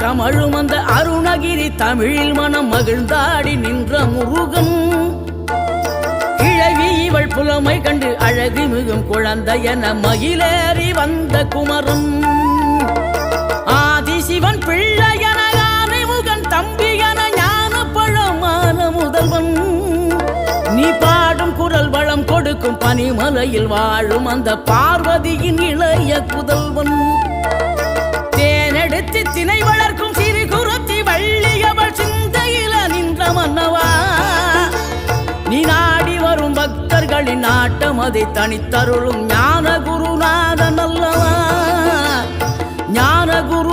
கமழும் அந்த அருணகிரி தமிழில் மனம் மகிழ்ந்தாடி நின்ற முருகன். கிழவி இவள் புலமை கண்டு அழகு மிகும் குழந்தை என மகிழேறி வந்த குமரன். ஆதிசிவன் பிள்ளை என யானை முகன் தம்பி என ஞான பழமான முதல்வன். நீ பாடும் குரல் வளம் கொடுக்கும் பனிமலையில் வாழும் அந்த பார்வதியின் இளைய புதல்வன். சித்தினை வளர்க்கும் சிறு குருத்தி வள்ளியவள் சிந்தையில நின்ற மன்னவா. நீ நாடி வரும் பக்தர்களின் ஆட்டம் அதை தனித்தருளும் ஞான குருநாதன் அல்லவா. ஞான குரு